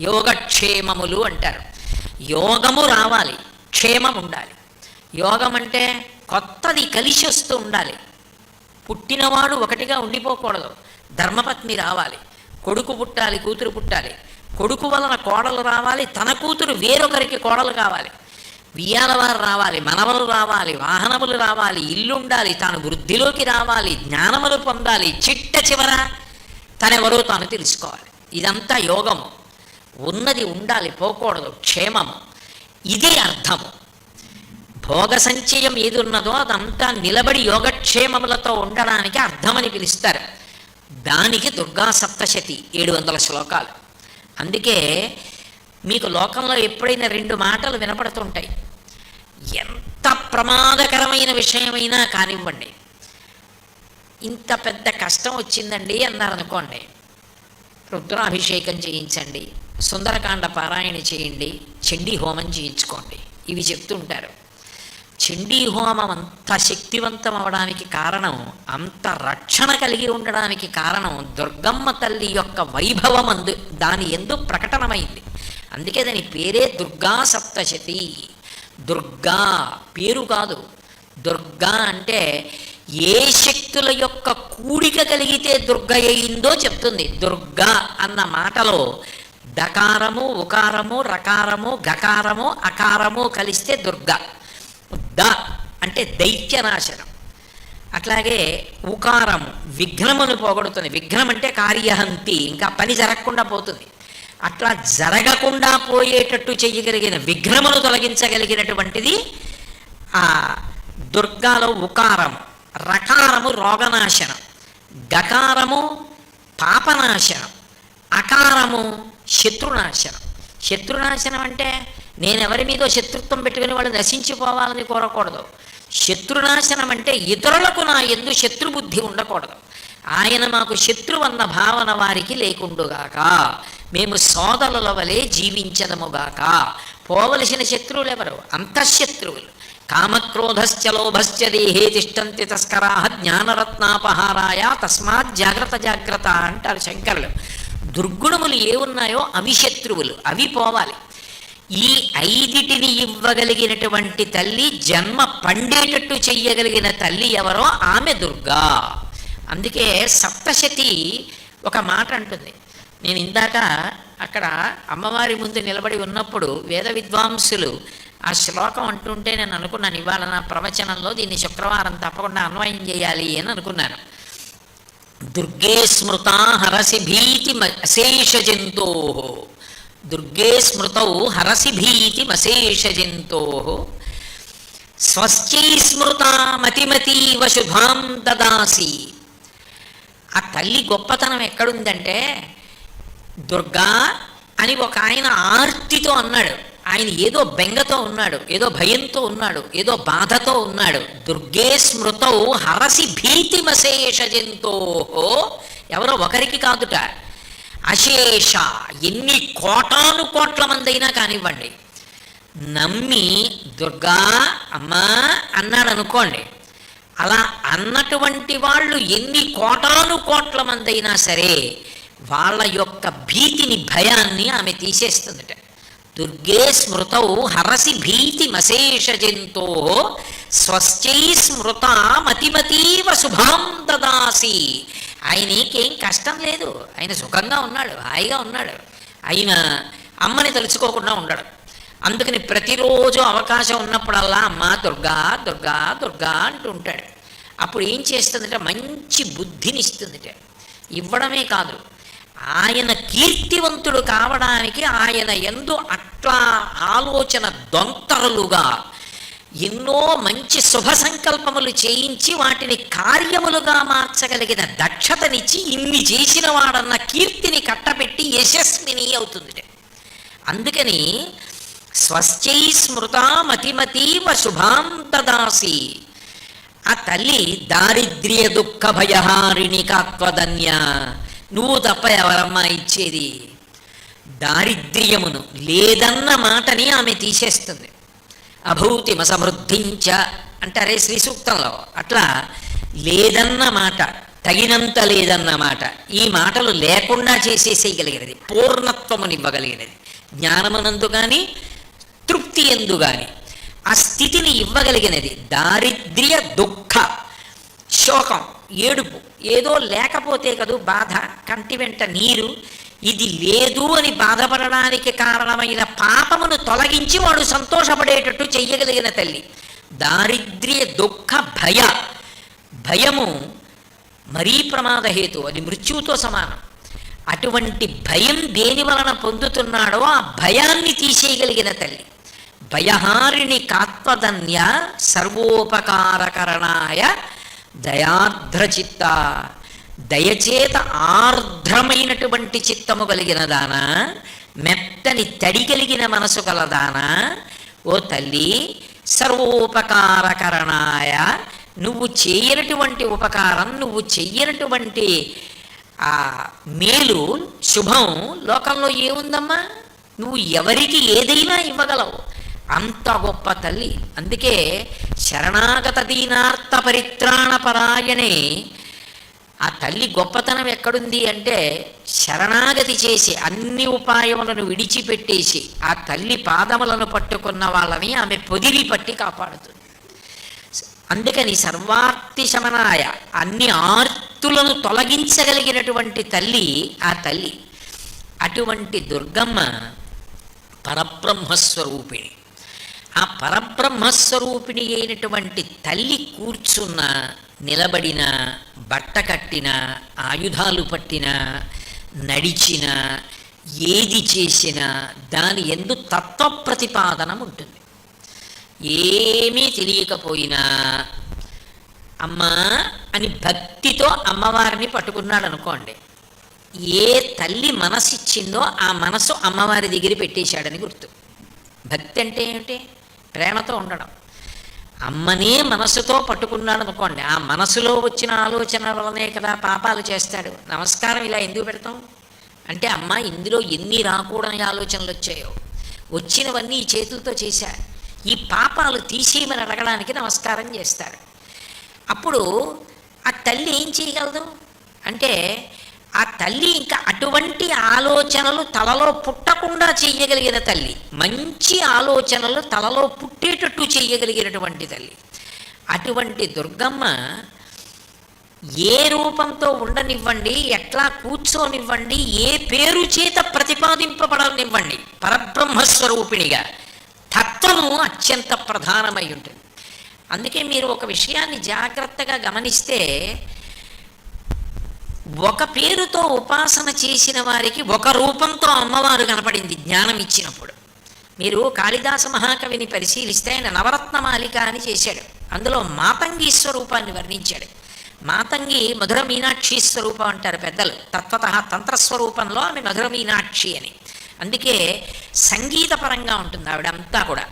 యోగక్షేమములు అంటారు. యోగము రావాలి క్షేమం ఉండాలి. యోగం అంటే కొత్తది కలిసి వస్తూ ఉండాలి. పుట్టినవాడు ఒకటిగా ఉండిపోకూడదు. ధర్మపత్ని రావాలి కొడుకు పుట్టాలి కూతురు పుట్టాలి. కొడుకు వలన కోడలు రావాలి తన కూతురు వేరొకరికి కోడలు కావాలి. వియ్యాలవారు రావాలి మనవలు రావాలి వాహనములు రావాలి ఇల్లు ఉండాలి తాను వృద్ధిలోకి రావాలి జ్ఞానములు పొందాలి. చిట్ట చివర తనెవరో తాను తెలుసుకోవాలి. ఇదంతా యోగము. ఉన్నది ఉండాలి పోకూడదు క్షేమము ఇది అర్థము భోగ సంచయం ఏది ఉన్నదో అదంతా నిలబడి యోగక్షేమములతో ఉండడానికి అర్థమని పిలుస్తారు. దానికి దుర్గా సప్తశతి ఏడు వందల శ్లోకాలు. అందుకే మీకు లోకంలో ఎప్పుడైనా రెండు మాటలు వినపడుతుంటాయి. ఎంత ప్రమాదకరమైన విషయమైనా కానివ్వండి. ఇంత పెద్ద కష్టం వచ్చిందండి అన్నారనుకోండి రుద్రాభిషేకం చేయించండి. సుందరకాండ పారాయణ చేయండి చండీ హోమం చేయించుకోండి. ఇవి చెప్తుంటారు. చండీ హోమం అంత శక్తివంతం అవడానికి కారణం అంత రక్షణ కలిగి ఉండడానికి కారణం దుర్గమ్మ తల్లి యొక్క వైభవం అందు దాని ఎందు ప్రకటనమైంది. అందుకే దాని పేరే దుర్గా సప్తశతి. దుర్గా పేరు కాదు. దుర్గా అంటే ఏ శక్తుల యొక్క కూడిక కలిగితే దుర్గ అయిందో చెప్తుంది. దుర్గా అన్న మాటలో దకారము ఉకారము రకారము గకారము అకారము కలిస్తే దుర్గ. ద అంటే దైత్యనాశనం. అట్లాగే ఉకారము విఘ్నమును పోగొడుతుంది. విఘ్నం అంటే కార్యహంతి ఇంకా పని జరగకుండా పోతుంది. అట్లా జరగకుండా పోయేటట్టు చేయగలిగిన విఘ్నమును తొలగించగలిగినటువంటిది ఆ దుర్గాలో ఉకారం రకారము రోగనాశనం. గకారము పాపనాశనం. అకారము శత్రునాశనం. శత్రునాశనం అంటే నేను ఎవరి మీదో శత్రుత్వం పెట్టుకుని వాళ్ళు నశించిపోవాలని కోరకూడదు. శత్రునాశనం అంటే ఇతరులకు నా ఎందు శత్రుబుద్ధి ఉండకూడదు. ఆయన మాకు శత్రువన్న భావన వారికి లేకుండుగాక. మేము సోదరుల వలె జీవించదముగాక. పోవలసిన శత్రువులు ఎవరు? అంతఃశత్రువులు. కామక్రోధశ్చ లోభశ్చ దేహే తిష్టంతి తస్కరా జ్ఞానరత్నాపహారాయ తస్మాత్ జాగ్రత్త జాగ్రత్త అంటారు శంకరులు. దుర్గుణములు ఏ ఉన్నాయో అవి శత్రువులు అవి పోవాలి. ఈ ఐదిటిని ఇవ్వగలిగినటువంటి తల్లి జన్మ పండేటట్టు చెయ్యగలిగిన తల్లి ఎవరో ఆమె దుర్గా. అందుకే సప్తశతి ఒక మాట అంటుంది. నేను ఇందాక అక్కడ అమ్మవారి ముందు నిలబడి ఉన్నప్పుడు వేద విద్వాంసులు ఆ శ్లోకం అంటుంటే నేను అనుకున్నాను ఇవాళ నా ప్రవచనంలో దీన్ని శుక్రవారం తప్పకుండా అన్వయం చేయాలి అని అనుకున్నాను దుర్గే స్మృతా హరసి భీతి అశేష జంతో దుర్గే స్మృతౌ హరసి భీతి అశేష జంతో స్వశ్చై స్మృత మతిమతీవ శుభాం దదాసి ఆ తల్లి గొప్పతనం ఎక్కడుందంటే దుర్గా అని ఒక ఆయన ఆర్తితో అన్నాడు. ఆయన ఏదో బెంగతో ఉన్నాడు ఏదో భయంతో ఉన్నాడు ఏదో బాధతో ఉన్నాడు. దుర్గే స్మృతౌ హరసి భీతిమశేష జంతోహో ఎవరో ఒకరికి కాదుట. అశేష ఎన్ని కోటాను కోట్ల మందైనా కానివ్వండి. నమ్మి దుర్గా అమ్మా అన్నాడు అనుకోండి అలా అన్నటువంటి వాళ్ళు ఎన్ని కోటాను కోట్ల మందైనా సరే వాళ్ళ యొక్క భీతిని భయాన్ని ఆమె తీసేస్తుందట. దుర్గే స్మృతౌ హరసి భీతి మశేష జంతో స్మృత మతిమతీవ శుభాం దదాసి ఆయనకేం కష్టం లేదు. ఆయన సుఖంగా ఉన్నాడు హాయిగా ఉన్నాడు. ఆయన అమ్మని తలుచుకోకుండా ఉండడు. అందుకని ప్రతిరోజు అవకాశం ఉన్నప్పుడల్లా అమ్మ దుర్గా దుర్గా దుర్గా అంటూ ఉంటాడు. అప్పుడు ఏం చేస్తుందంటే? మంచి బుద్ధిని ఇస్తుందిట. ఇవ్వడమే కాదు ఆయన కీర్తివంతుడు కావడానికి ఆయన ఎందు అట్లా ఆలోచన దొంతరులుగా ఎన్నో మంచి శుభ సంకల్పములు చేయించి వాటిని కార్యములుగా మార్చగలిగిన దక్షతనిచ్చి ఇన్ని చేసిన వాడన్న కీర్తిని కట్టబెట్టి యశస్విని అవుతుంది అందుకని స్వశ్చై స్మృత మతిమతీవ శుభాం దదాసి ఆ తల్లి దారిద్ర్య దుఃఖ భయహారిణి కాత్వధన్య నువ్వు తప్ప ఎవరమ్మా ఇచ్చేది? దారిద్ర్యమును లేదన్న మాటని ఆమె తీసేస్తుంది. అభూతిమసమృద్ధించ అంటారే శ్రీ సూక్తంలో అట్లా లేదన్న మాట తగినంత లేదన్న మాట ఈ మాటలు లేకుండా చేసేసేయగలిగినది పూర్ణత్వమునివ్వగలిగినది. జ్ఞానమునందు కానీ తృప్తి ఎందు కానీ ఆ స్థితిని ఇవ్వగలిగినది దారిద్ర్య దుఃఖ. శోకం ఏడుపు. ఏదో లేకపోతే కదూ బాధ కంటి వెంట నీరు. ఇది లేదు అని బాధపడడానికి కారణమైన పాపమును తొలగించి వాడు సంతోషపడేటట్టు చెయ్యగలిగిన తల్లి. దారిద్ర్య దుఃఖ భయ. భయము మరీ ప్రమాదహేతు అది మృత్యువుతో సమానం. అటువంటి భయం దేని వలన పొందుతున్నాడో ఆ భయాన్ని తీసేయగలిగిన తల్లి. భయహారిణి కాత్వధన్య సర్వోపకారకరణాయ దయార్ద్రచిత్త దయచేత ఆర్ద్రమైనటువంటి చిత్తము కలిగిన దాన మెత్తని తడి కలిగిన మనసు కలదానా ఓ తల్లి సర్వోపకారకరణాయ నువ్వు చేయనటువంటి ఉపకారం నువ్వు చెయ్యనటువంటి ఆ మేలు శుభం లోకంలో ఏముందమ్మా? నువ్వు ఎవరికి ఏదైనా ఇవ్వగలవు. అంత గొప్ప తల్లి. అందుకే శరణాగత దీనార్థ పరిత్రాణ పరాయణే. ఆ తల్లి గొప్పతనం ఎక్కడుంది అంటే శరణాగతి చేసి అన్ని ఉపాయములను విడిచిపెట్టేసి ఆ తల్లి పాదములను పట్టుకున్న వాళ్ళని ఆమె పొదిలి పట్టి కాపాడుతుంది. అందుకని సర్వార్తి శమనాయ అన్ని ఆర్తులను తొలగించగలిగినటువంటి తల్లి ఆ తల్లి. అటువంటి దుర్గమ్మ పరబ్రహ్మస్వరూపిణి. ఆ పరబ్రహ్మస్వరూపిణి అయినటువంటి తల్లి కూర్చున్న నిలబడిన బట్ట కట్టిన ఆయుధాలు పట్టిన నడిచిన ఏది చేసినా దాని ఎందు తత్వ ప్రతిపాదనం ఉంటుంది. ఏమీ తెలియకపోయినా అమ్మా అని భక్తితో అమ్మవారిని పట్టుకున్నాడు అనుకోండి ఏ తల్లి మనసిచ్చిందో ఆ మనసు అమ్మవారి దగ్గర పెట్టేశాడని గుర్తు. భక్తి అంటే ఏమిటి? ప్రేమతో ఉండడం. అమ్మనే మనసుతో పట్టుకున్నాడు అనుకోండి ఆ మనసులో వచ్చిన ఆలోచన వలనే కదా పాపాలు చేస్తాడు. నమస్కారం ఇలా ఎందుకు పెడతాం? అంటే అమ్మ ఇందులో ఎన్ని రాకూడని ఆలోచనలు వచ్చాయో. వచ్చినవన్నీ ఈ చేతులతో చేశా. ఈ పాపాలు తీసేయమని అడగడానికి నమస్కారం చేస్తాడు. అప్పుడు ఆ తల్లి ఏం చేయగలదు? అంటే ఆ తల్లి ఇంకా అటువంటి ఆలోచనలు తలలో పుట్టకుండా చెయ్యగలిగిన తల్లి మంచి ఆలోచనలు తలలో పుట్టేటట్టు చెయ్యగలిగినటువంటి తల్లి. అటువంటి దుర్గమ్మ ఏ రూపంతో ఉండనివ్వండి ఎట్లా కూర్చోనివ్వండి ఏ పేరు చేత ప్రతిపాదింపబడనివ్వండి పరబ్రహ్మస్వరూపిణిగా తత్వము అత్యంత ప్రధానమై ఉంటుంది. అందుకే మీరు ఒక విషయాన్ని జాగ్రత్తగా గమనిస్తే ఒక పేరుతో ఉపాసన చేసిన వారికి ఒక రూపంతో అమ్మవారు కనపడింది జ్ఞానం ఇచ్చినప్పుడు. మీరు కాళిదాస మహాకవిని పరిశీలిస్తే ఆయన నవరత్నమాలిక అని చేశాడు. అందులో మాతంగి స్వరూపాన్ని వర్ణించాడు. మాతంగి మధుర మీనాక్షి స్వరూపం అంటారు పెద్దలు. తత్వత తంత్రస్వరూపంలో ఆమె మధుర మీనాక్షి అని. అందుకే సంగీతపరంగా ఉంటుంది ఆవిడ అంతా కూడా.